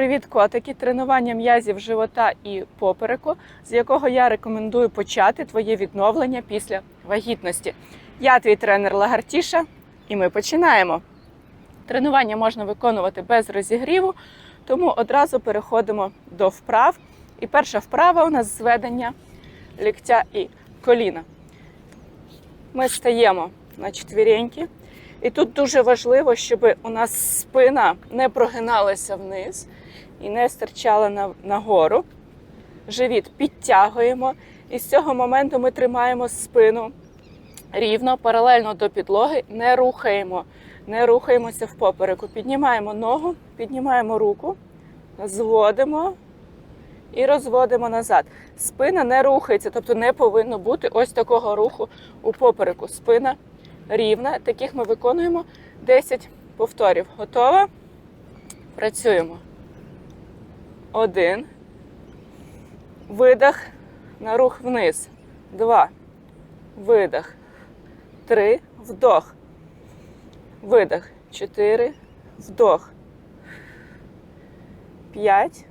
Привіт, котики! Тренування м'язів живота і попереку, з якого я рекомендую почати твоє відновлення після вагітності. Я твій тренер Лагартіша, і ми починаємо. Тренування можна виконувати без розігріву, тому одразу переходимо до вправ. І перша вправа у нас зведення ліктя і коліна. Ми стаємо на четвіреньки. І тут дуже важливо, щоб у нас спина не прогиналася вниз і не стирчала на, нагору. Живіт підтягуємо. І з цього моменту ми тримаємо спину рівно, паралельно до підлоги, не рухаємо, не рухаємося в попереку. Піднімаємо ногу, піднімаємо руку, зводимо і розводимо назад. Спина не рухається, тобто не повинно бути ось такого руху у попереку. Спина рівна. Таких ми виконуємо 10 повторів. Готова? Працюємо. Один. Видих на рух вниз. Два. Видих. Три. Вдох. Видих. Чотири. Вдох. П'ять.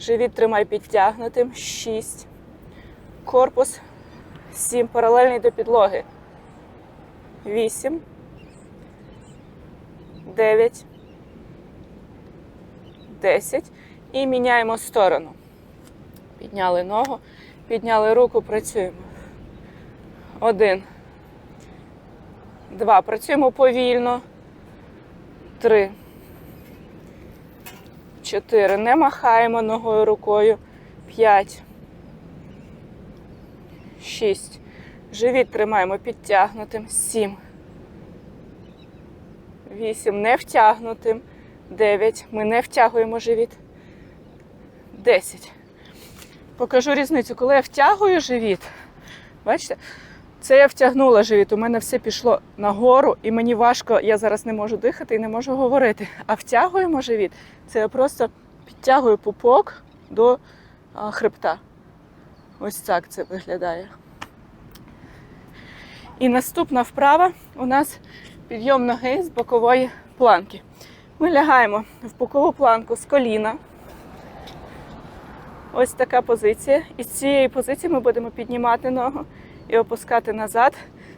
Живіт тримай підтягнутим. Шість. Корпус. Сім. Паралельний до підлоги. Вісім. Дев'ять. Десять. І міняємо сторону. Підняли ногу, підняли руку, працюємо. Один. Два. Працюємо повільно. Три. Чотири. Не махаємо ногою рукою. П'ять. Шість. Живіт тримаємо підтягнутим. Сім. Вісім. Не втягнутим. Дев'ять. Ми не втягуємо живіт. Десять. Покажу різницю. Коли я втягую живіт, бачите? Це я втягнула живіт. У мене все пішло нагору, і мені важко, я зараз не можу дихати і не можу говорити. А втягуємо живіт, це я просто підтягую пупок до хребта. Ось так це виглядає. І наступна вправа у нас підйом ноги з бокової планки. Ми лягаємо в бокову планку з коліна. Ось така позиція. І з цієї позиції ми будемо піднімати ногу і опускати назад,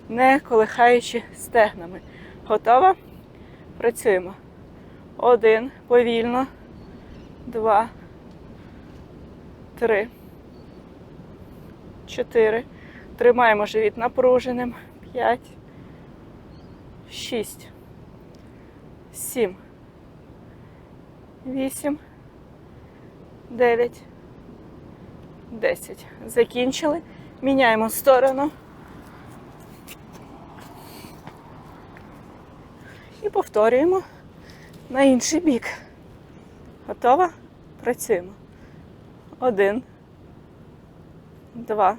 не колихаючи стегнами. Готова? Працюємо. Один. Повільно. Два. Три. Чотири. Тримаємо живіт напруженим. П'ять. Шість. Сім. Вісім. Дев'ять. 10. Закінчили. Міняємо сторону. І повторюємо на інший бік. Готова? Працюємо. Один. Два.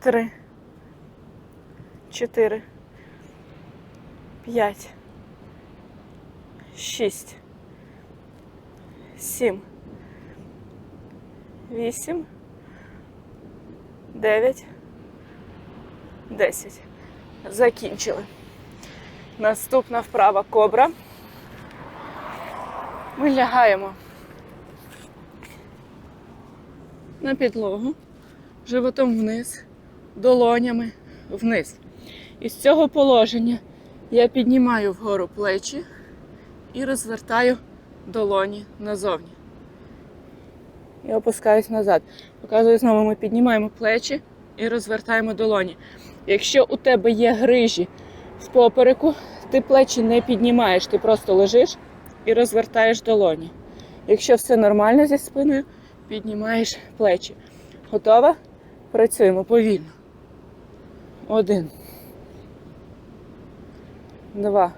Три. Чотири. П'ять. Шість. Сім. Вісім. Дев'ять. Десять. Закінчили. Наступна вправа кобра. Ми лягаємо на підлогу, животом вниз, долонями вниз. І з цього положення я піднімаю вгору плечі і розвертаю долоні назовні і опускаюсь назад. Показую знову, ми піднімаємо плечі і розвертаємо долоні. Якщо у тебе є грижі в попереку, ти плечі не піднімаєш, ти просто лежиш і розвертаєш долоні. Якщо все нормально зі спиною, піднімаєш плечі. Готова? Працюємо повільно. Один. Два.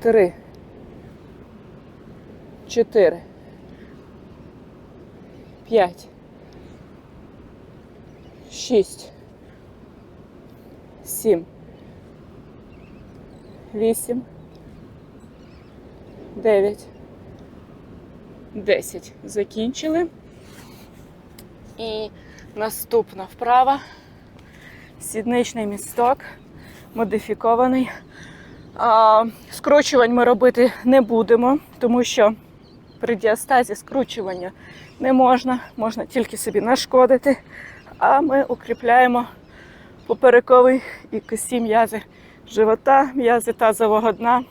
Три. Чотири. П'ять. Шість. Сім. Вісім. Дев'ять. Десять. Закінчили. І наступна вправа. Сідничний місток. Модифікований. А, скручувань ми робити не будемо, тому що при діастазі скручування не можна, можна тільки собі нашкодити. А ми укріпляємо поперековий і косі м'язи живота, м'язи тазового дна.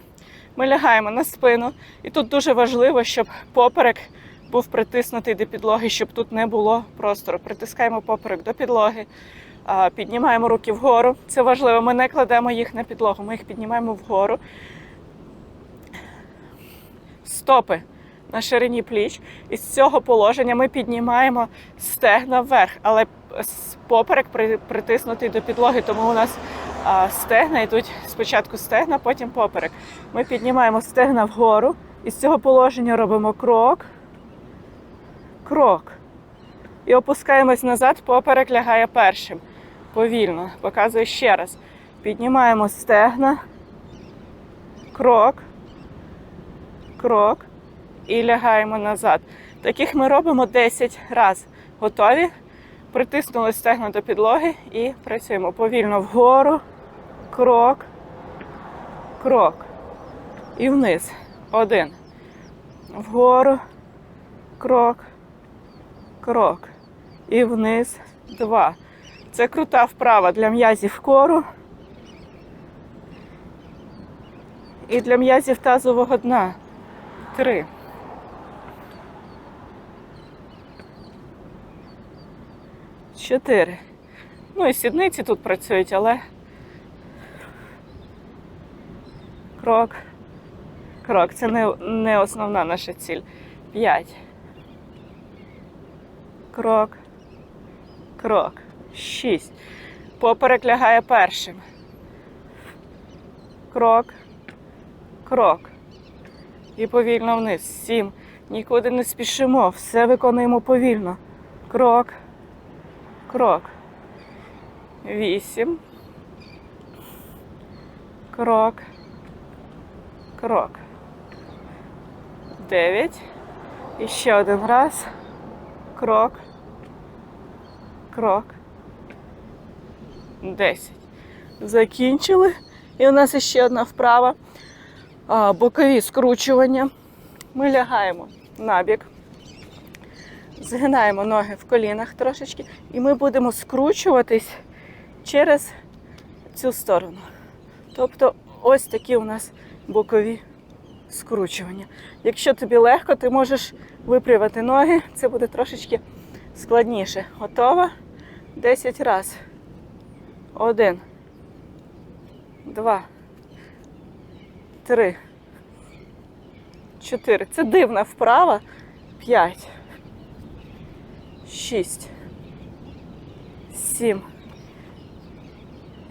Ми лягаємо на спину. І тут дуже важливо, щоб поперек був притиснутий до підлоги, щоб тут не було простору. Притискаємо поперек до підлоги, піднімаємо руки вгору. Це важливо. Ми не кладемо їх на підлогу, ми їх піднімаємо вгору. Стопи на ширині пліч. І з цього положення ми піднімаємо стегна вверх, але поперек притиснутий до підлоги, тому у нас стегна йдуть спочатку стегна, потім поперек. Ми піднімаємо стегна вгору і з цього положення робимо крок, крок. І опускаємось назад, поперек лягає першим. Повільно. Показую ще раз. Піднімаємо стегна, крок, крок і лягаємо назад. Таких ми робимо 10 разів. Готові? Притиснули стегна до підлоги і працюємо повільно вгору, крок, крок. І вниз. Один. Вгору, крок, крок. І вниз. Два. Це крута вправа для м'язів кору і для м'язів тазового дна. Три. Чотири. Ну і сідниці тут працюють, але крок. Крок. Це не, не основна наша ціль. П'ять. Крок. Крок. Шість. Поперек лягає першим. Крок. Крок. І повільно вниз. Сім. Нікуди не спішимо. Все виконуємо повільно. Крок. Крок. Вісім. Крок. Крок. Дев'ять. І ще один раз. Крок. Крок. Десять. Закінчили. І у нас ще одна вправа. Бокові скручування. Ми лягаємо на бік. Згинаємо ноги в колінах трошечки, і ми будемо скручуватись через цю сторону. Тобто ось такі у нас бокові скручування. Якщо тобі легко, ти можеш випрямити ноги, це буде трошечки складніше. Готова? 10 разів. Один. Два. Три. Чотири. Це дивна вправа. П'ять. Шість. Сім.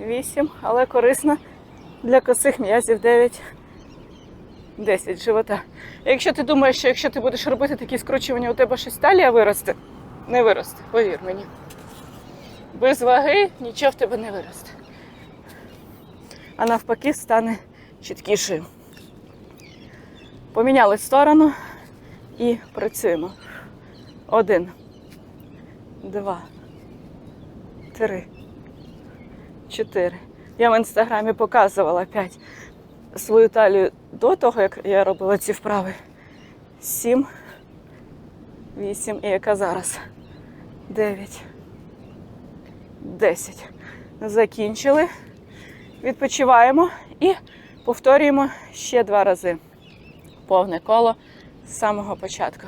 Вісім. Але корисно для косих м'язів 9. 10 живота. Якщо ти думаєш, що якщо ти будеш робити такі скручування, у тебе щось талія виросте, не виросте, повір мені. Без ваги нічого в тебе не виросте. А навпаки, стане чіткішою. Поміняли сторону і працюємо. Один, два, три, чотири. Я в інстаграмі показувала п'ять свою талію до того, як я робила ці вправи. Сім, вісім і яка зараз? Дев'ять. Десять. Закінчили. Відпочиваємо і повторюємо ще два рази. Повне коло з самого початку.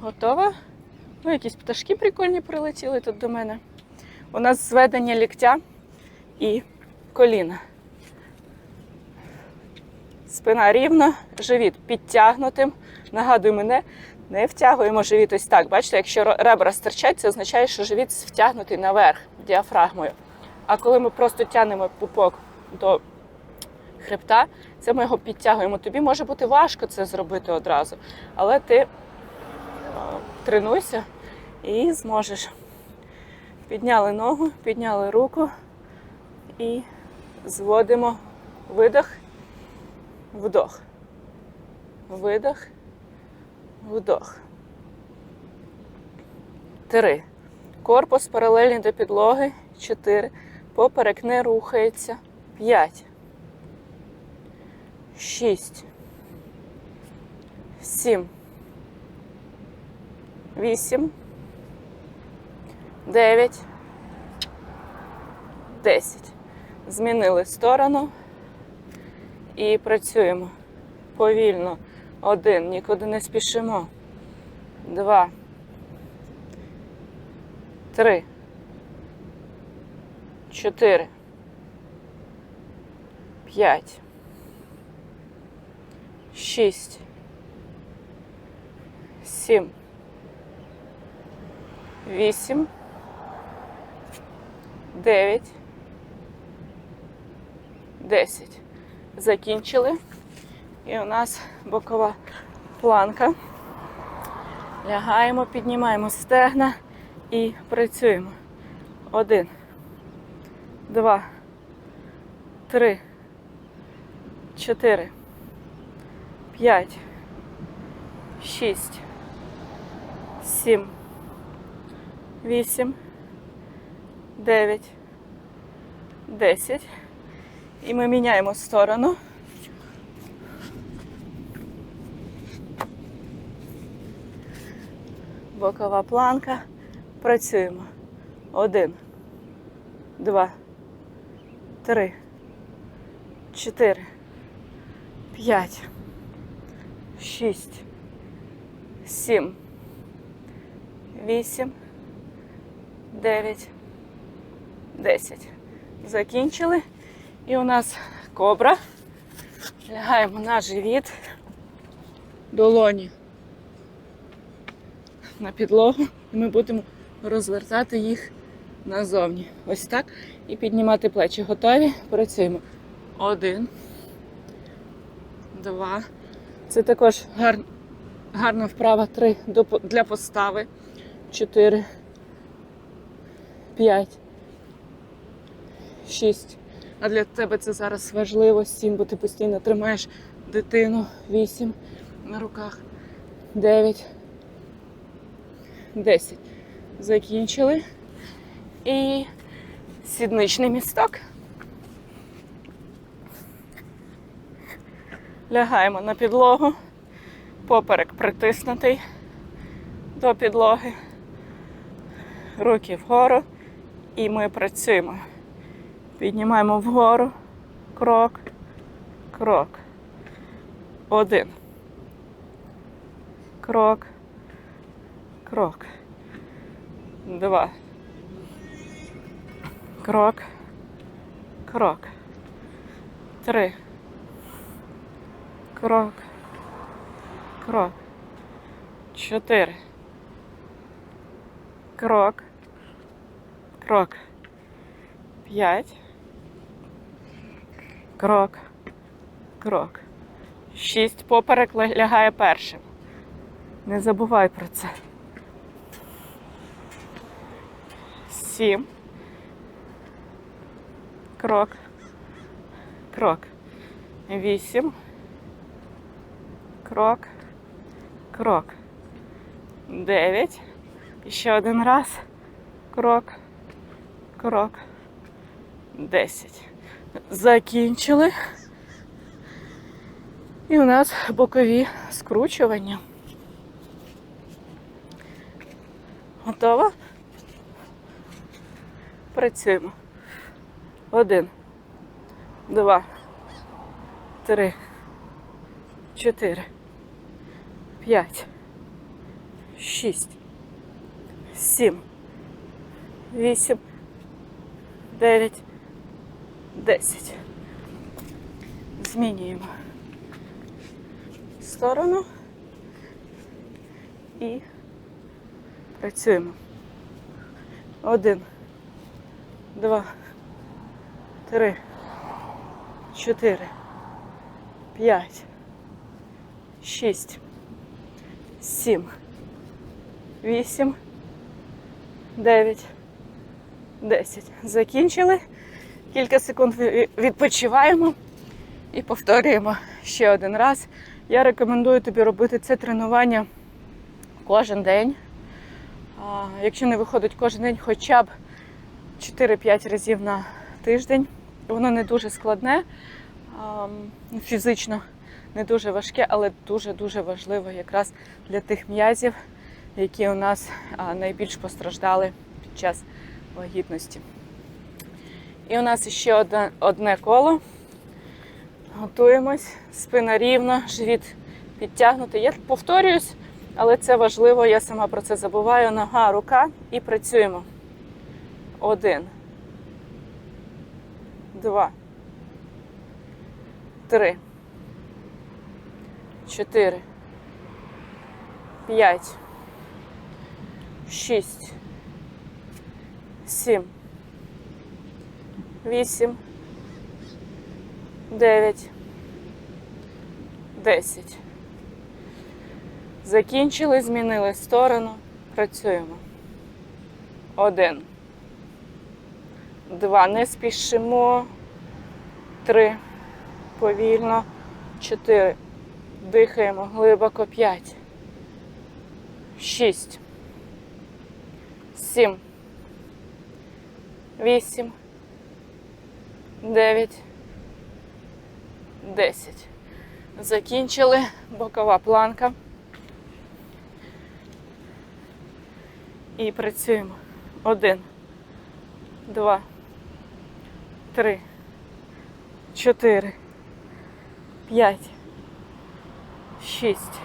Готова? Ну, якісь пташки прикольні прилетіли тут до мене. У нас зведення ліктя і коліна. Спина рівна, живіт підтягнутим. Нагадую мене, не втягуємо живіт ось так. Бачите, якщо ребра стирчать, це означає, що живіт втягнутий наверх діафрагмою. А коли ми просто тягнемо пупок до хребта, це ми його підтягуємо. Тобі може бути важко це зробити одразу, але ти тренуйся і зможеш. Підняли ногу, підняли руку і зводимо видох, вдох. Видох, вдох. Три. Корпус паралельний до підлоги. Чотири. Поперек не рухається. П'ять. Шість. Сім. Вісім. Дев'ять. Десять. Змінили сторону. І працюємо повільно. Один. Нікуди не спішимо. Два. Три. Чотири. П'ять. Шість. Сім. Вісім. Дев'ять. Десять. Закінчили. І у нас бокова планка. Лягаємо, піднімаємо стегна і працюємо. Один, два, три, чотири, п'ять, шість, сім, вісім, дев'ять, десять. І ми міняємо сторону. Бокова планка. Працюємо. Один, два, три, чотири, п'ять, шість, сім, вісім, дев'ять, десять. Закінчили. І у нас кобра. Лягаємо на живіт. Долоні на підлогу, і ми будемо розвертати їх назовні. Ось так. І піднімати плечі. Готові? Працюємо. Один. Два. Це також гар... гарна вправа. Три для постави. Чотири. П'ять. Шість. А для тебе це зараз важливо. Сім, бо ти постійно тримаєш дитину. Вісім на руках. Дев'ять. 10. Закінчили. І сідничний місток. Лягаємо на підлогу. Поперек притиснутий до підлоги. Руки вгору. І ми працюємо. Піднімаємо вгору. Крок. Крок. Один. Крок крок. Два. Крок. Крок. Три. Крок. Крок. Чотири. Крок. Крок. П'ять. Крок. Крок. Шість. Поперек лягає першим. Не забувай про це. Сім. Крок. Крок. Вісім. Крок. Крок. Дев'ять. Ще один раз. Крок. Крок. Десять. Закінчили. І у нас бокові скручування. Готово? Працюємо. Один, два, три, чотири, п'ять, шість, сім, вісім, дев'ять, десять. Змінюємо сторону і працюємо. Один два, три, чотири, п'ять, шість, сім, вісім, дев'ять, десять. Закінчили. Кілька секунд відпочиваємо і повторюємо ще один раз. Я рекомендую тобі робити це тренування кожен день. Якщо не виходить кожен день, хоча б 4-5 разів на тиждень. Воно не дуже складне, фізично не дуже важке, але дуже-дуже важливо якраз для тих м'язів, які у нас найбільш постраждали під час вагітності. І у нас ще одне, одне коло. Готуємось, спина рівна, живіт підтягнутий. Я повторююсь, але це важливо, я сама про це забуваю. Нога, рука і працюємо. Один. Два. Три. Чотири. П'ять. Шість. Сім. Вісім. Дев'ять. Десять. Закінчили, змінили сторону. Працюємо. Один. Два. Не спішимо. Три. Повільно. Чотири. Дихаємо глибоко. П'ять. Шість. Сім. Вісім. Дев'ять. Десять. Закінчили. Бокова планка. І працюємо. Один, два, три, чотири, п'ять, шість,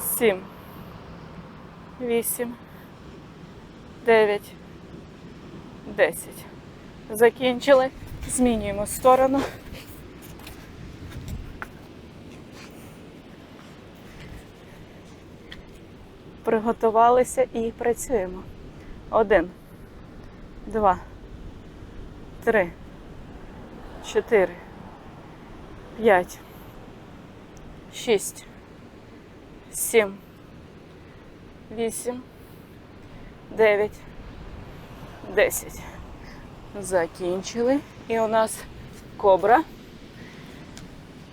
сім, вісім, дев'ять, десять. Закінчили. Змінюємо сторону. Приготувалися і працюємо. Один, два, три, чотири, п'ять, шість, сім, вісім, дев'ять, десять. Закінчили. І у нас кобра.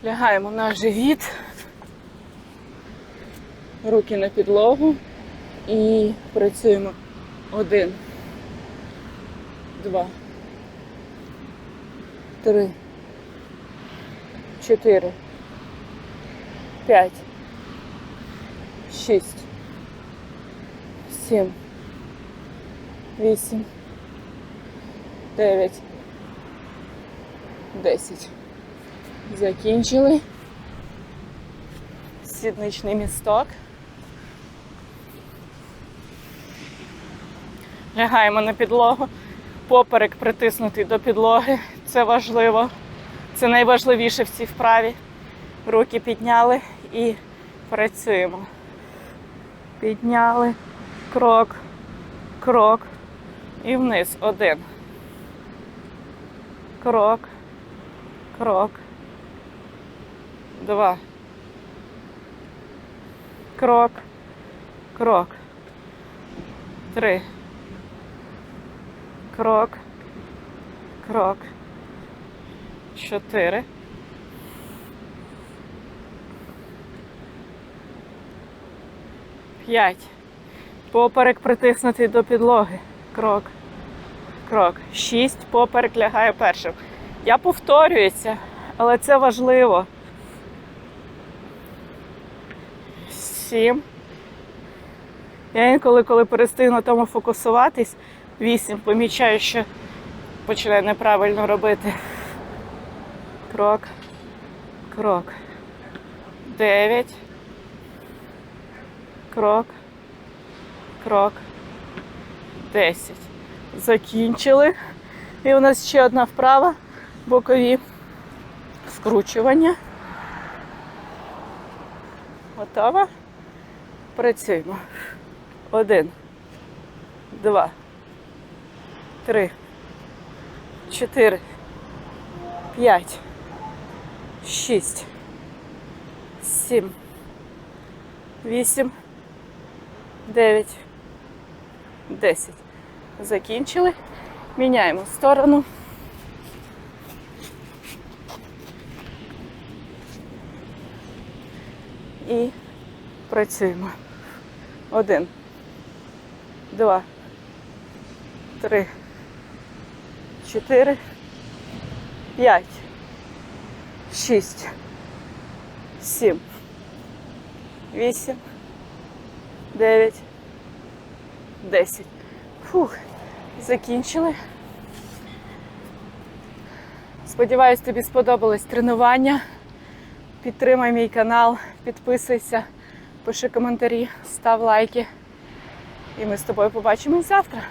Лягаємо на живіт. Руки на підлогу і працюємо. Один, два, три, чотири, п'ять, шість, сім, вісім, дев'ять, десять. Закінчили. Сідничний місток. Лягаємо на підлогу, поперек притиснутий до підлоги. Це важливо. Це найважливіше в цій вправі. Руки підняли і працюємо. Підняли крок, крок і вниз. Один. Крок, крок. Два. Крок, крок. Три. Крок. Крок. Чотири. П'ять. Поперек притиснутий до підлоги. Крок. Крок. Шість. Поперек лягає першим. Я повторююся, але це важливо. Сім. Я інколи, коли перестигну тому фокусуватись, вісім, помічаю, що починаю неправильно робити. Крок, крок. Дев'ять. Крок, крок. Десять. Закінчили. І у нас ще одна вправа. Бокові скручування. Готова? Працюємо. Один, два, три, чотири, п'ять, шість, сім, вісім, дев'ять, десять. Закінчили. Міняємо сторону. І працюємо. Один, два, три, чотири, п'ять, шість, сім, вісім, дев'ять, десять. Фух, закінчили. Сподіваюсь, тобі сподобалось тренування. Підтримай мій канал, підписуйся, пиши коментарі, став лайки. І ми з тобою побачимось завтра.